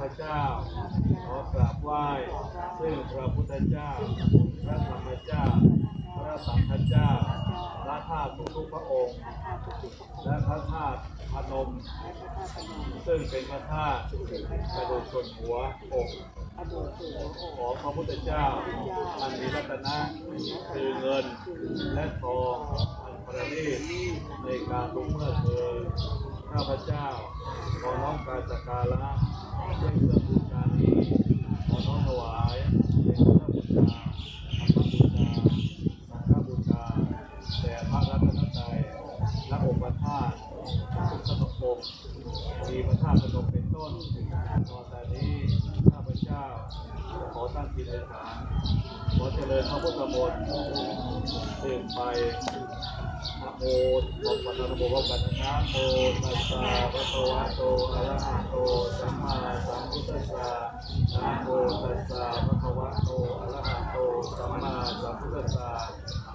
พเจ้า ขอกราบไหว้ซึ่งพระพุทธเจ้า พระธรรมเจ้า พระสังฆเจ้า พระธาตุทุกๆพระองค์ และพระธาตุพนม ซึ่งเป็นพระธาตุกระดูกส่วนหัวอกของพระพุทธเจ้าอันมีรัตนะคือเงินและทองอันประณีตในการลงเมื่อเธอข้าพเจ้าขอน้อมกายสักการะ ขอน้อมถวายเป็นพุทธบูชาธรรมบูชาสังฆบูชาแด่พระรัตนตรัยและองค์พระธาตุทุกขนมองค์มีพระธมเป็นต้นตอนนี้ข้าพเจ้าขอตั้งจิตอธิษฐานขอเจริญพระพุทธมนต์สืบไป นะโมบอกวันนะโมพร้อมกันนะนะโมตัสสะภะคะวะโตอะระหะโตสัมมาสัมพุทธัสสะนะโมตัสสะภะคะวะโตอะระหะโตสัมมาสัมพุทธัสสะ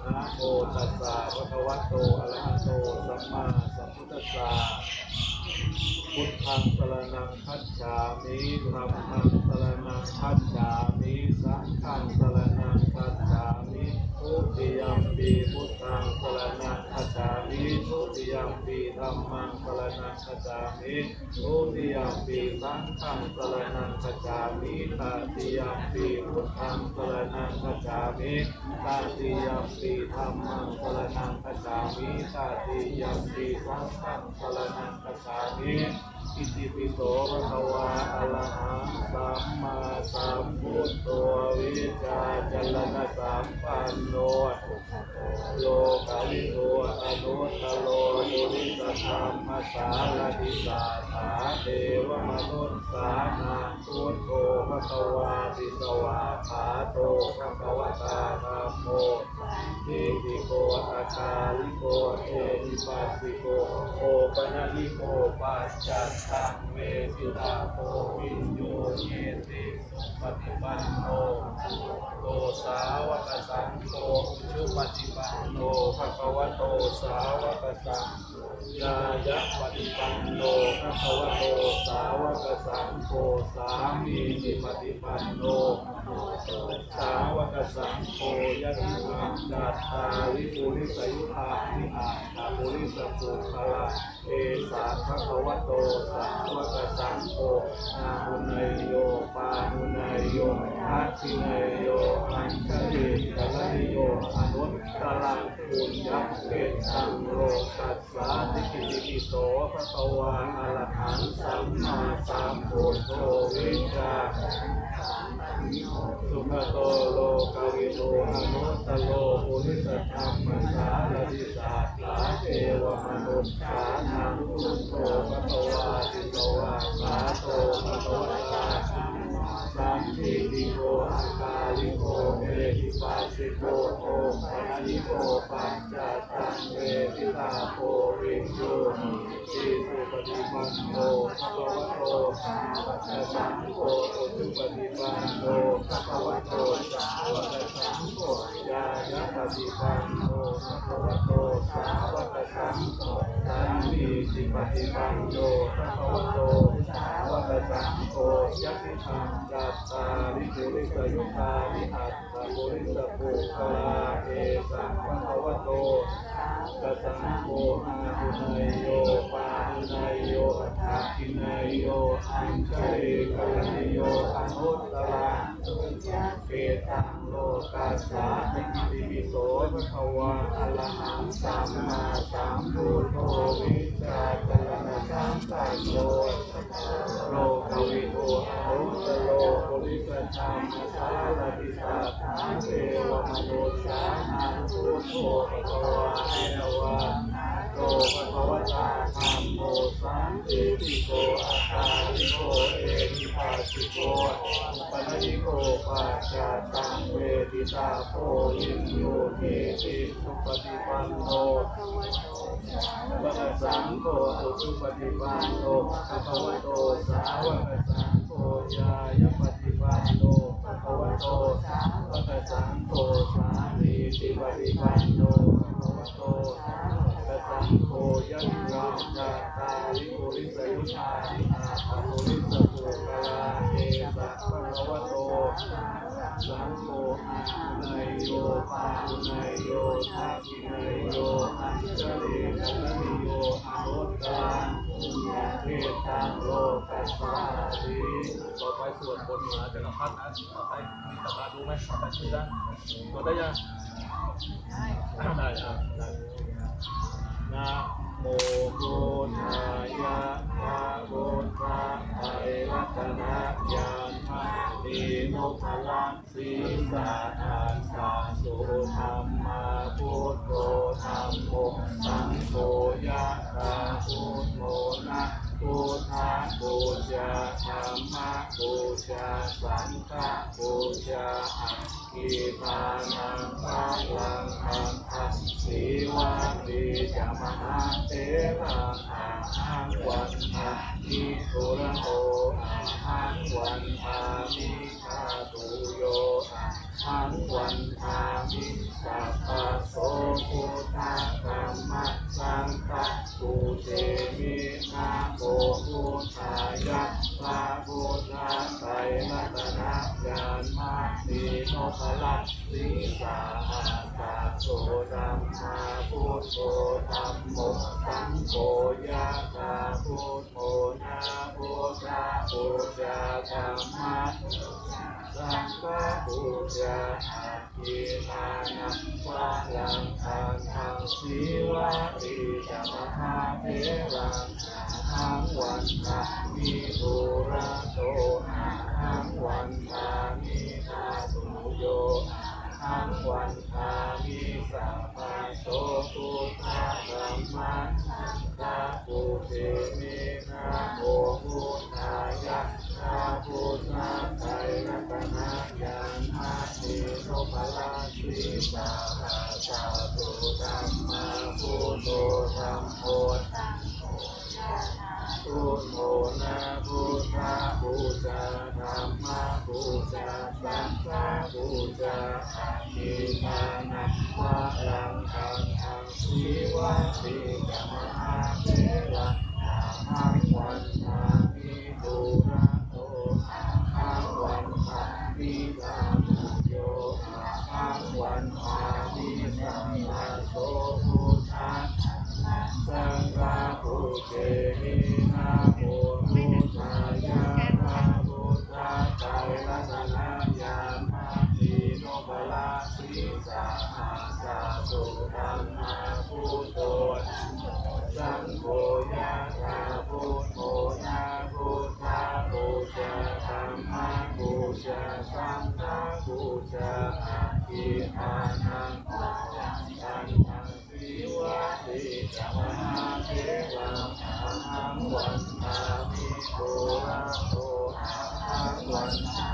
นะโมตัสสะภะคะวะโตอะระหะโตสัมมาสัมพุทธัสสะพุทธังสรนังคัจฉามิธรรมังสรนังคัจฉามิสังฆังสรนังคัจฉามิ ทุติยัมปีพุทธังสรนังคัจฉามิทุติยัมปีธรรมังสรนังคัจฉามิทุติยัมปีสังฆังสรนังคัจฉามิตติยัมปีพุทธังสรนังคัจฉามิตติยัมปีธรรมังสรนังคัจฉามิตติยัมปีสังฆังสรนังคัจฉามิอิติปิโสภะคะวาอะระหัง มปันโนโลกาลิโตอนุตโลดุริสธรรมสารติสาสา เทวมนุษย์สานาพุทโธภะคะวาติสวาขาโตภะคะวตาธัมโมทิติโกอาคาลิโกเอหิปัสสิโกโอปนะลิโกปัจจัตตังเวทิตาโพวินโยเยติปฏิปันโนโตสาวกสังโฆชุปฏิปันโนภะคะวะโตสาวกสัง ยายะปฏิปันโนภะคะวะโตสาวกสังโฆสามีจิปฏิปันโนสาวกสังโฆยะติมังจัตตาริปุริสยุทานิอาตาปุริสปุคละเอสาภะคะวะโตสาวกสังโฆอาหุนยโยปาหุนยโย ทักขินยโยอัญชลิกะละนิโยอนุตตรังปุญญเกตังโลกัสสาติกิติปิโสภะคะวาอะระหังสัมมาสัมพุทโธวิชาสุขโตโลกาวิโตอนุตตโลปุริสธรรมสารติสาสาเทวมนุษย์านังพุทโธปะคะวาติโตวาสาโตปะคะวะตา สัมทิติโก อาคาโกเอหิปัสสิโกโอปะนิโกปัญจตังเวทิตาโพวินโยทิสุปฏิปันโนภะคะวะโตสาวกสังโฆอุปฏิปันโนภะคะวะโตสาวกสังโฆญาณปฏิปันโนภะคะวะโตสาวกสังโฆสันติสิปฏิปันโนภะคะวะโตสาวกสังโฆยะติธรรมจัตตาริปุริสยุคานิอัตตปุริสปุคลาเอสังภะคะวะโต กสังโฆอาหุนายโยปาหุนยโยอาคินายโยอัญชลิกะลนิโยอนุตตรังเกตัง โลกัสสาติติโสภะคะวะอะระหังสัมมาสัมพุทโธวิชาจรณะสัมปันโนโลกวิโตอนุตตโลปุริสธรรมสารติสัทธาเทวมนุษย์สานังพุทโธภะคะวะเอวะ โตภะคะวะตาธัมโมสสันติติโกอาคาลิโกเอหิปัสสิโกอุปนญิโกปัจจตังเวทิตาโพยินโยเกติสุปฏิปันโนพระสังโฆสุปฏิปันโนภะคะวะโตสาวกสังโฆยายปฏิปันโนภะคะวะโตสาวกสังโฆสามีติปฏิปันโนภะคะวะโตสาว ลิปุริสยุชาติอาภาปุริสปุกลาเอสะภะคะวะโตสังโฆอาหุนายโยปาหุนายโยทักขินายโยอัญชลีกัลลิโยอนุตตรังเทตังโลกัสสาริต่อไปสวดบนต์มหาจักรพรรดินะต่อไปมีตำราดูไหมต่อไปชื่อได้สวดได้ยังได้อะได้นะ โมพุทธายะพระพุทธไตรรัตนะยานมะนีโนภลังสีสะอาสาสุธรรมาพุทโธธรรมโมสังโฆยะตาพุทโธนะ พุทธบูชาธรรมบูชาสังฆบูชาอัคคีทานังพลังคันทัสสีวาติจามหาเทระอาหังวันอาทิตุระโออาหังวันอามิคาตุโยอาหังวันอามิสัพพะโสพุทธธรรมสังฆะปูเตมินาโมพุทธายะพระพุทธไตรรัตนะยานมานีโนภลัสสีสาอาสโสดัมมาพุทโธธรรมโมสังโฆยะตาพุทโธนาพุทธาพุทธาธรรมะ สังฆบูชาอาทินานังวะลังคันทังสีวะริจมหาเทรังอาหังวันทามิปุระโตอาหังวันทามินาตุโยอาหังวันทามิสัพพะโสพุทธะธัมมะสังฆะปุเตมินะโมพุทธายะาพุทธะไตรรัตนะยานาติโนภลาสีสาราสาธุธัมมาพุทโธธรรมโมสังโฆพุทโธนะพุทธะบูชาธรรมะบูชาสังฆะบูชาอาทิมานะวะรังคังทังสีวะติกมหาเทระอาหัง ชาสังฆะบูชาอาทิอานังปัจจันทังสิวะติจามาเทวังอาหังวันนามิโกระโตอาหังวันนา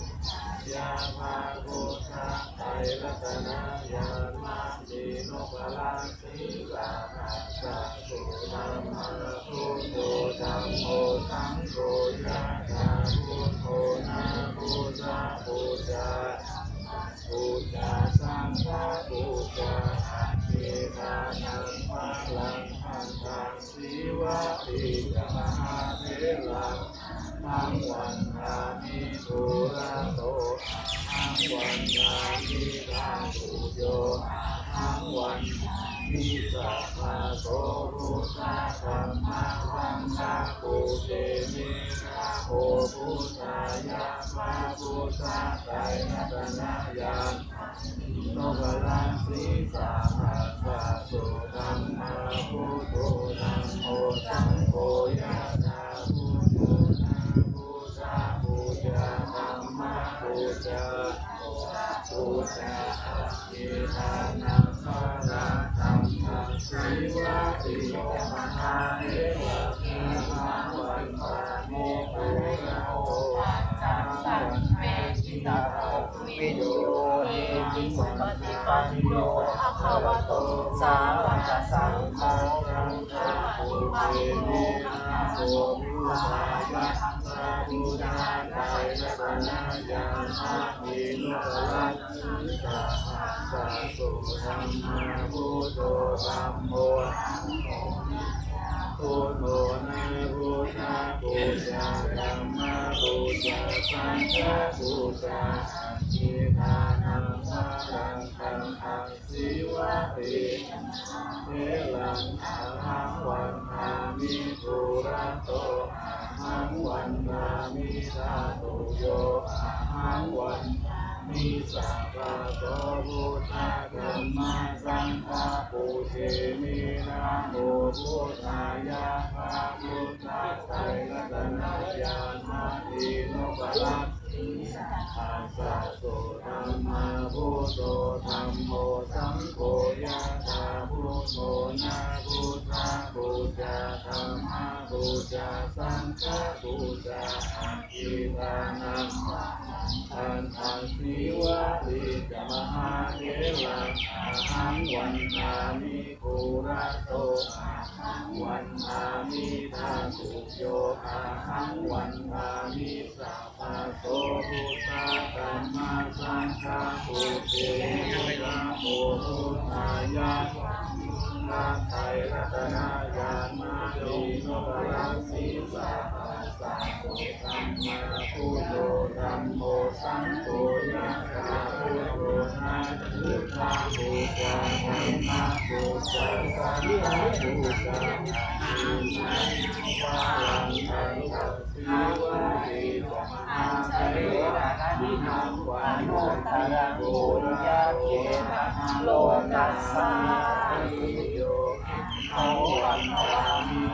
ยาหังวันามิสัพพะโสพุทธะธัมมาสุตมินะโมยะภาพุทธะไตรรัตนะยามาติโนภลาสีลานาสัสุธัมมาพุทโธธัมโมสังโฆยะถาพุทโธนาพุทธะบูชาบูชาสังฆบูชาเทนานัง มหาเอวะเทมาวันปานิปุระโตจันตังเมติตาวิโยติสุปฏิปันโนภะคะวะโตสาวกสังโฆสังฆะปุเรเมนโมพุทธายะพระพุทธไตรรัตนายานะมิโนรัสสะสุธรรมะพุทโธธัมโม พุทโธนะพุทธะพุทธะธัมมะพุทธะสังฆะพุทธะอิทานังพะรังคังคังสิวะติเทลังอาหังวันนามิปุระโตอาหังวันนามิธาตุโยอาหังวัน มิสัพพะโตพุทธะธรรมาสังฆะปุเตมินะโมพุทธายะพระพุทธไตรรัตนายานาติโนกรัส ตอาสาโสธรรมะพุทโธธรรมโมสังโฆยะถาพุทโธนะพุทธะพุทธะธรรมะพุทธะสังฆะพุทธะอิทานังอันอันสีวะลิจมหาเทลังอาหังวันนามิภูระโตอาหังวันนามิทาสุโยอาหังวันนามิสัพพะโส พุทธะธัมมาสังฆาปุเตนะโมพุทธายะนาไตรรัตนายานาลีโนรัสสีสา ธัมมาพุทโธธัมโมสังโฆยะถาพุทโธนะพุทธะพุทธะธัมมะพุทธะสังฆะพุทธะอิมังวะลังคังคังสีวะติวะมหาเทระนิหังวันโนตระโกยะเกนะโลกัสสาโยเอาวันนามิ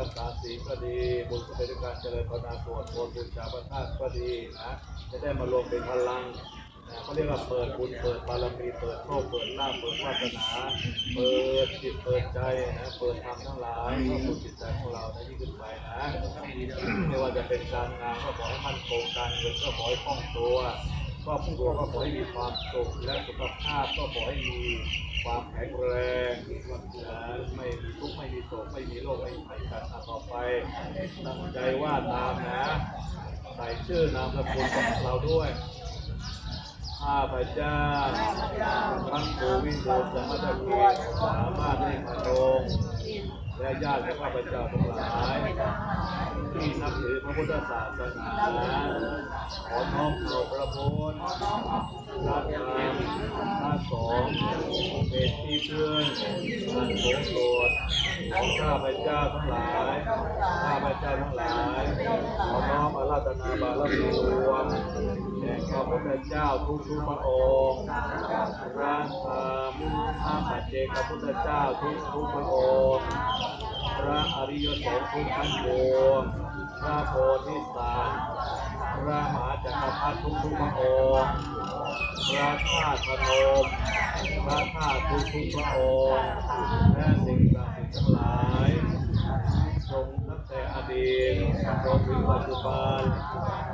รักษาศีลก็ดีบุญสำเร็จด้วยการเจริญภาวนาสวดมนต์บุญชาพระธาตุก็ดีนะจะได้มารวมเป็นพลังเขาเรียกว่าเปิดบุญเปิดบารมีเปิดโชคเปิดลาภเปิดวาสนาเปิดจิตเปิดใจนะเปิดธรรมทั้งหลายเข้าสู่จิตใจของเราในที่ขึ้นไปนะไม่ว่าจะเป็นการงานก็ขอให้มั่นคงการเงินก็ขอให้คล่องตัว ครอบครัวก็ขอให้มีความสุขและสุขภาพก็ขอให้มีความแข็งแรงนะไม่มีทุกข์ไม่มีโศกไม่มีโรคไม่มีภัยกันต่อไปตั้งใจว่าตามนะใส่ชื่อนามสกุลของเราด้วยข้าพเจ้าท่านโควิดโดสมัตเกตสามารถได้มาลง และญาติของข้าพเจ้าทั้งหลายที่นับถือพระพุทธศาสนาขอน้อมเอาพระพุทธ ระธรรมพระสงฆ์เป็นที่เพึ่งอันสูงสุดของข้าพเจ้าทั้งหลายข้าพเจ้าทั้งหลายขอน้อมอาราธนาบารมีรวมแด่พระพุทธเจ้าทุกทุกพระองค์พระธรรมข้าปัจเจกพระพุทธเจ้าทุกทุกพระองค์พระอริยสงฆ์ทุกท่านปวงพระโพธิสัตว์ พระมหาจักรพรรดิทุกทุกพระองค์พระธาตุพนมพระธาตุทุกทุกพระองค์และสิ่งศักดิ์สิทธิ์ทั้งหลายทรงตั้งแต่อดีตจนถึงปัจจุบัน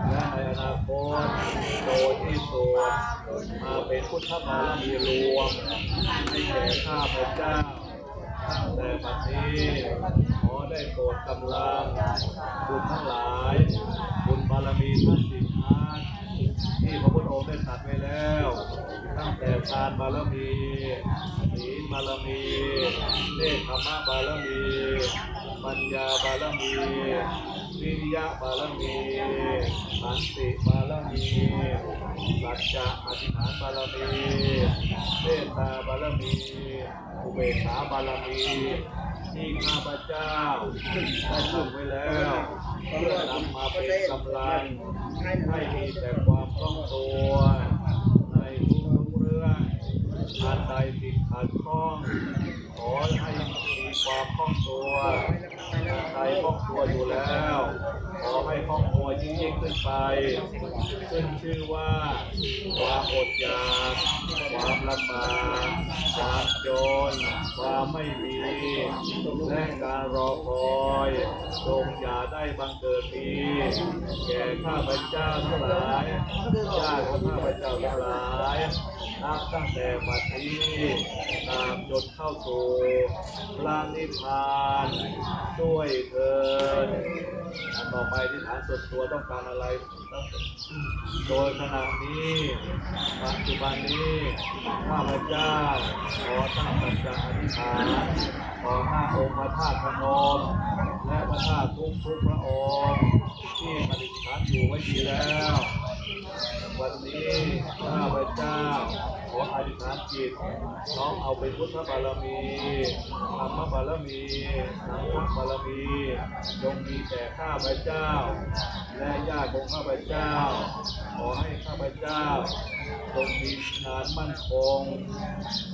และในอนาคตโดยที่สุดมาเป็นพุทธบารมีรวมให้แก่ข้าพเจ้า แต่บัดนี้ขอได้โปรดกำลังบุญทั้งหลาย บุญบารมีท่านสิบทานที่พระพุทธองค์ได้ตรัสไว้แล้ว ตั้งแต่ทานบารมีศีลบารมีเนคขมะบารมี ปัญญาบารมี วิริยะบารมีขันติบารมีสัจจะอธิษฐานบารมีเมตตาบารมีอุเบกขาบารมีที่ข้าพเจ้าได้ทำไว้แล้วเพื่อนำมาเป็นกำลังให้มีแต่ความคล่องตัวในทุกเรื่องอันใดติดขัดข้องขอให้มีความคล่องตัว ใดคล่องตัวอยู่แล้ว ขอให้คล่องตัวยิ่งยิ่งขึ้นไปซึ่งชื่อว่าความอดอยากความลำบากความจนความไม่มีและการรอคอยจงอย่าได้บังเกิดมีแก่ข้าพเจ้าทั้งหลายญาติของข้าพเจ้าทั้งหลาย นับตั้งแต่บัดนี้ตามจนเข้าสู่พระนิพพานด้วยเถิดอันต่อไปที่ฐานส่วนตัวต้องการอะไรต้องโดยขณะนี้ปัจจุบันนี้ข้าพเจ้าขอตั้งสัจจะอธิษฐานขอหน้าองค์พระธาตุพนมและพระธาตุทุกทุกพระองค์ที่ปฏิสถานอยู่ไว้ดีแล้ว วันนี้ข้าพเจ้าขออธิษฐานจิตน้อมเอาเป็นพุทธบารมีธรรมบารมีสังฆบารมีจงมีแต่ข้าพเจ้า และญาติของข้าพเจ้า ขอให้ข้าพเจ้าจงมีงานมั่นคง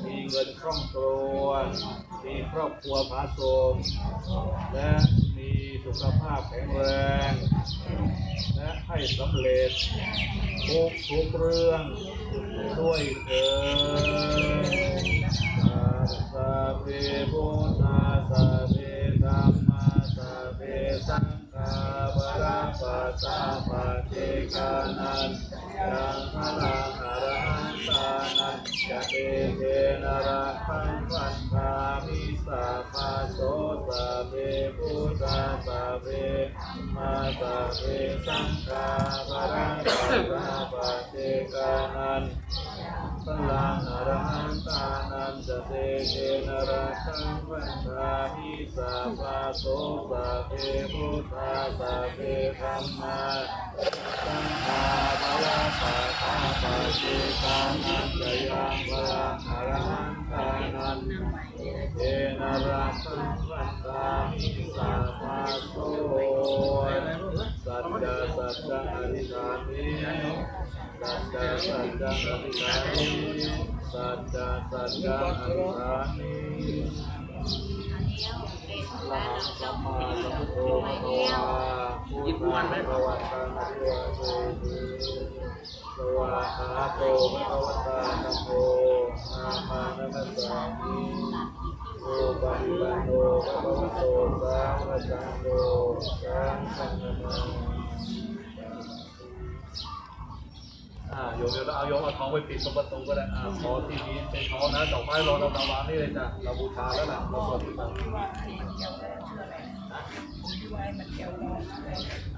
มีเงินคล่องตัว มีครอบครัวผาสุกและ สุขภาพแข็งแรง และให้สำเร็จทุกทุกเรื่องด้วยเถิดสาเวพุทธาสาเวธรรมาสาเวสังฆาบาราปัสสะปะเจกานันยังพลัง สาเวสังฆาบาราปัสสะปะเจกานันพลังอรหันตานันจะเตเกนระคังวันทามิสาภาโสสะเพพุทธาสะเพธรรมาสังฆาบาปะทาปะเจกานันจะยังพลังอรหัน ตานันเกนระคังวันทามิสาภาโสสัจจะสัจจะอธิษฐานิสัจจะสัจจะอธิษฐานิสัจจะสัจจะอธิษฐานิ ละสัมมาสัมภะคะวาพุทธังภะวันตังอภิวาสวาคาโตภะคะวตาธัมโมนามานัสสามิโอปันโนภะคะวะโตสาวกสังโฆสังฆังนา อ่าโยมเดี๋ยวเราเอาโยมเอาทองไปปิดตรงประตูก็ได้อ่าขอที่นี้เป็นทองนะดอกไม้เราเราเราวางนี่เลยจ้ะเราบูชาแล้วล่ะเราบริจาค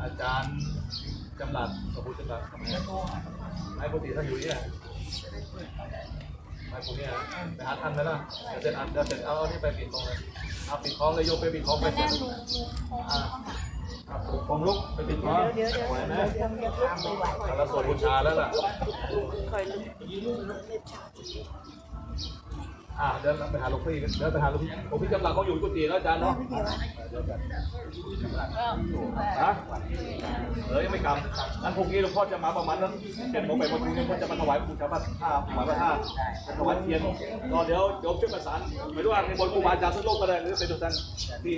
อาจารย์จำหลัดพระพุทธจำหลัดทำไมไม้ปกติท่านอยู่นี่แหละไม้พวกนี้นะไปหาท่านไหมล่ะเดี๋ยวเสร็จอะเดี๋ยวเสร็จเอาเอาที่ไปปิดทองเลยเอาปิดทองเลยโยมไปปิดทองไป เสร็จอ่าอะปลุกผมลุกไปปิดทองไหวไหมเราสวดบูชาแล้วล่ะอ่าเดินไปหาหลวงพี่เดินไปหาหลวงพี่หลวงพี่จำลักเขาอยู่กุฏิแล้วอาจารย์เนาะฮะเออยังไม่กลับนั้นพรุ่งนี้หลวงพ่อจะมาประมาณนั้นเจ็ดโมงแปดโมงพรุ่งนี้พ่อจะมาถวายบูชาพระผ้าถวายพระธาตุถวายเทียนก็เดี๋ยวโยมช่วยประสานไม่รู้ว่าในบนครูบาอาจารย์ทุกโลกก็ได้หรือเป็นตัวแทนที่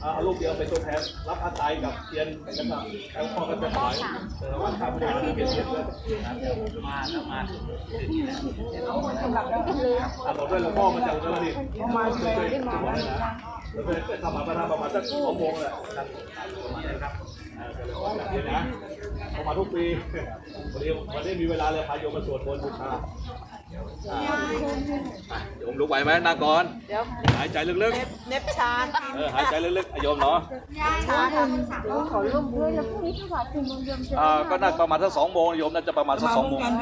เอาลูกเดียวเป็นตัวแทนรับผ้าไตรกับเทียนแล้วก็แล้วพ่อก็จะถวายเออวันข้ามไปเทียนเทียนด้วยมาแล้วมาอะบอกด้วยหลวงพ่อมาจากอุตรดิตถ์มาช่วยช่วยบอกเลยนะแล้วก็ทำมาประมาณประมาณสักสองโมงแหละประมาณนี้ครับอ่าเดี๋ยวนะเอามาทุกปีวันนี้วันนี้มีเวลาเลยพายโยมมาสวดมนต์บูชา โยมลุกไหวไหมนั่งก่อน เดี๋ยวหายใจลึกเน็บชาๆ เออหายใจลึกๆอะโยมเนาะชาทำขอร่วมด้วยแล้วพรุ่งนี้ถวายสี่โมงเย็นจะอ่าก็น่าประมาณสักสองโมงโยมน่าจะประมาณสักสองโมง ให้มา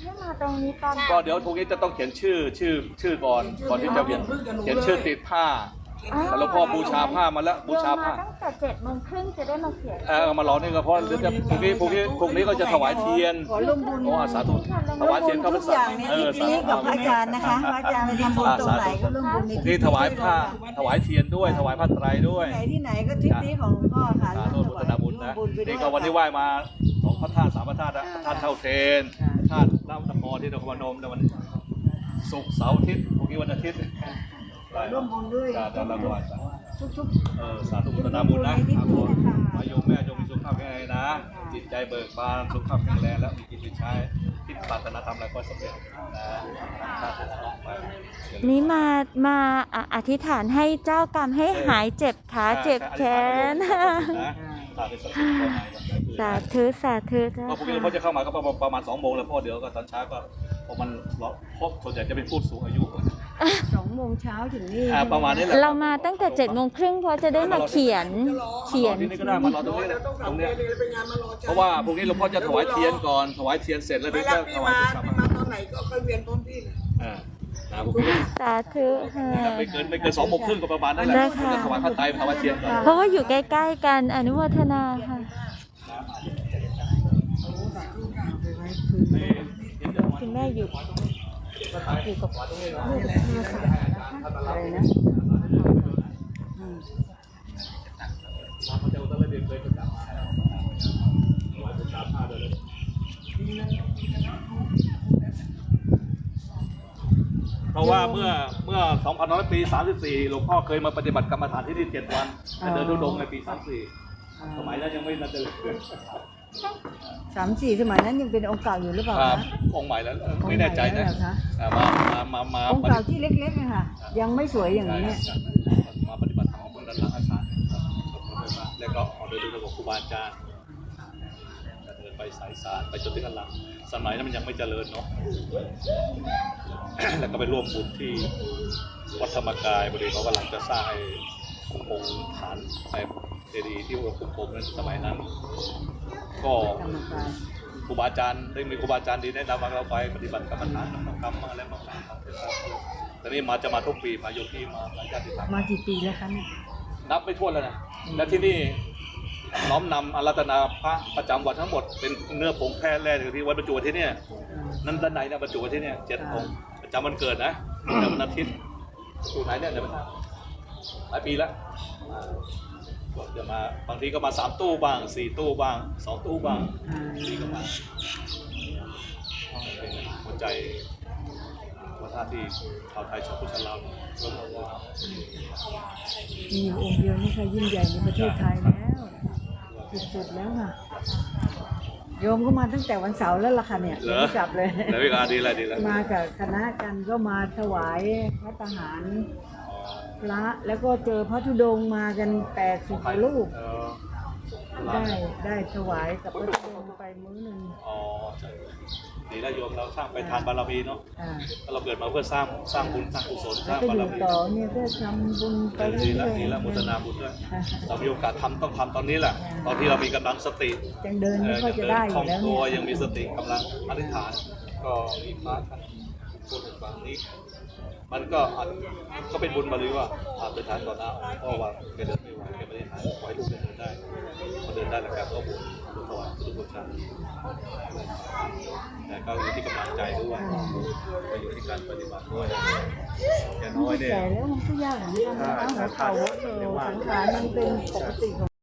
ให้มาตรงนี้ตอน ก็เดี๋ยวพรุ่งนี้จะต้องเขียนชื่อชื่อชื่อก่อนก่อนที่จะเขียนเขียนชื่อติดผ้า หลวงพ่อบูชาผ้ามาแล้วบูชาผ้าตั้งแต่เจ็ดโมงครึ่งจะได้มาเขียนเออมารอนี่ก็เพราะเดี๋ยวจะพรุ่งนี้พรุ่งนี้พรุ่งนี้ก็จะถวายเทียนขอร่วมบุญโอ้อาสาธุถวายเทียนเข้าพรทุรกษาอย่างเนี่ยเออที่นี้กับพระอาจารย์นะคะพระอาจารย์ไปทำบุญตรงไหนก็ร่วมบุญในนี่ถวายผ้าถวายเทียนด้วย ถวายผ้าไตรด้วยไหนที่ไหนก็ทริปนี้ของหลวงพ่อค่ะสาธุบุญนาบุญนะร่วมไปด้วยนี่ก็วันที่ไหว้มาสองพระธาตุสามพระธาตุนะพระธาตุเท่าเทนพระธาตุน้ำตะพอที่นครพนมในวันศุกร์เสาร์อาทิตย์พรุ่งนี้วันอาทิตย์ ร่วมบุญด้วยจ้าจ้ารับถวายทุกเออสาธุบุญนาบุญนะครับผมมาโยมแม่โยมมีสุขภาพแข็งแรงนะ จิตใจเบิกบานสุขภาพแข็งแรงและมีกิจมีใช้ที่ปรารถนาทำอะไรก็สำเร็จนะสาธุไปนี้มามาอะอธิษฐานให้เจ้ากรรมให้หายเจ็บขาเจ็บแขนนะ สาธุสาธุสาธุสาธุเจ้าก็พรุ่งนี้พ่อจะเข้ามาก็ประมาณประมาณสองโมงแล้วพ่อเดี๋ยวก็ตอนเช้าก็พอมันเราพบส่วนใหญ่จะเป็นผู้สูงอายุๆสองโมงเช้าถึงนี่อ่าประมาณนี้แหละเรามาตั้งแต่เจ็ดโมงครึ่งเพราะจะได้มาเขียนเขียน ที่นี่ก็ได้มารอตรงนี้เลยตรงเนี้ยเพราะว่าพรุ่งนี้หลวงพ่อจะถวายเทียนก่อนถวายเทียนเสร็จแล้วเดี๋ยวจะถวายบูชาพระตอนไหนก็ค่อยเวียนต้นพี่นะอ่านะพรุ่งนี้ สาธุค่ะไม่เกินไม่เกินสองโมงครึ่งก็ประมาณนั้นแหละได้ค่ะจะถวายพระไตรถวายเทียนก่อนเพราะว่าอยู่ใกล้ ๆ กันอนุโมทนาค่ะนี่เดี๋ยวจะถวายคุณแม่อยู่พระไตรอยู่กับวัดตรงนี้เนาะอะไรนะมาพระเจ้าอุตรดิตถ์ เลยประจำถวายบูชาผ้าเลยเพราะว่าเมื่อเมื่อ2,100ปี34หลวงพ่อเคยมาปฏิบัติกรรมฐานที่นี่7วันแต่เดินทุดงค์ในปี34สมัยนั้นยังไม่น่าจะเลยสามสี่สมัยนั้นยังเป็นองค์เก่าอยู่หรือเปล่าครับคะองค์ใหม่แล้วไม่แน่ใจนะองค์ใหม่แล้วเหรอคะ อ่ามามามามาองค์ปฏิเก่าที่เล็กๆนะคะยังไม่สวยอย่างนี้ใช่มาปฏิบัติธรรมของด้านหลังอาคารแล้วก็ออกเดินดูระบบครูบาอาจารย์เดินไปสายสารไปจนถึงด้านหลัง สมัยนั้นมันยังไม่เจริญเนาะแล้วก็ไปร่วมบุญที่วัดธรรมกายบริเวณเขากำลังจะสร้างไอ้คุมพงฐานไอ้เจดีย์ที่ว่าคุมพงนั้นสมัยนั้น ก็กรรมการครูบาอาจารย์ได้มีครูบาอาจารย์ดีแนะนำว่าเราไปปฏิบัติกรรมฐานทำกรรมบ้างอะไรบ้างตอนนี้มาจะมาทุกปีมาโยมที่มาหลังจากที่ทำมากี่ปีแล้วคะเนี่ยนับไม่ถ้วนแล้วนะและที่นี่ น้อมนำอารัตนาพระประจำวัดทั้งหมดเป็นเนื้อผงแพร่แร่ที่วัดประจวบที่เนี่ยนั่นด้านในนะบรรจุไว้ที่เนี่ยเจ็ดองค์ประจำวันเกิดนะประจำวันอาทิตย์อยู่ไหนเนี่ยเดี๋ยวไปทราบหลายปีแล้วอ่าก็จะมาบางทีก็มาสามตู้บ้างสี่ตู้บ้างสองตู้บ้างนี่ก็มาเป็นหัวใจวัฒนธรรมที่ชาวไทยชาวพุทธชาวลาวมีอยู่องค์เดียวนี่ค่ะยิ่งใหญ่ในประเทศไทยแล้ว สุดๆแล้วค่ะ โยมก็มาตั้งแต่วันเสาร์แล้วล่ะค่ะเนี่ยเหรยังอไม่กลับเลย แล้ววิกาดีอะไรดีแล้วมากับคณะกันก็มาถวายพระทหารพระแล้วก็เจอพระธุดงค์มากันแปดสิบกว่าลูกเออ ได้ได้ถวายกับพระธุดงค์ไปมื้อหนึ่งอ๋อใช่ดีแล้วโยมเราสร้างไปทานบารมีเนาะอ่าถ้าเราเกิดมาเพื่อสร้างสร้างบุญสร้างกุศลสแล้ร้าวงก็บาอรยู่มีต่อเนี่ยก็ทำบุญไปดีเรื่แล้วอยดีแล้วๆมุตนาบุญด้วยอ่าเรามีโอกาสทำต้องทำตอนนี้แหละ ตอนที่เรามีกำลังสติ ยังเดินเอไม่อค่อยยังจะเดินได้อคล่อยู่งแล้วตัวเนี่ยยังมีสติกำลังอธิษฐาน ก็มีพระท่านพูดให้ฟังนี้ มันก็อาจก็เป็นบุญบารมีว่าอาจไปทานต่อหน้าเพราะว่าแกเดินไม่ไหวแกไม่ได้ทานไว้ลูกแกเดินได้พอเดินได้แล้วครับก็บุญบุญถวายพุทธบูชาแต่ก็อยู่ที่กำลังใจด้วยก็อยู่ที่การปฏิบัติด้วยอย่างน้อยเนี่ยแก่แล้วมันก็ยากเหมือนกันนะหัวเข่าหัวเอวสังขารมันเป็นปกติของ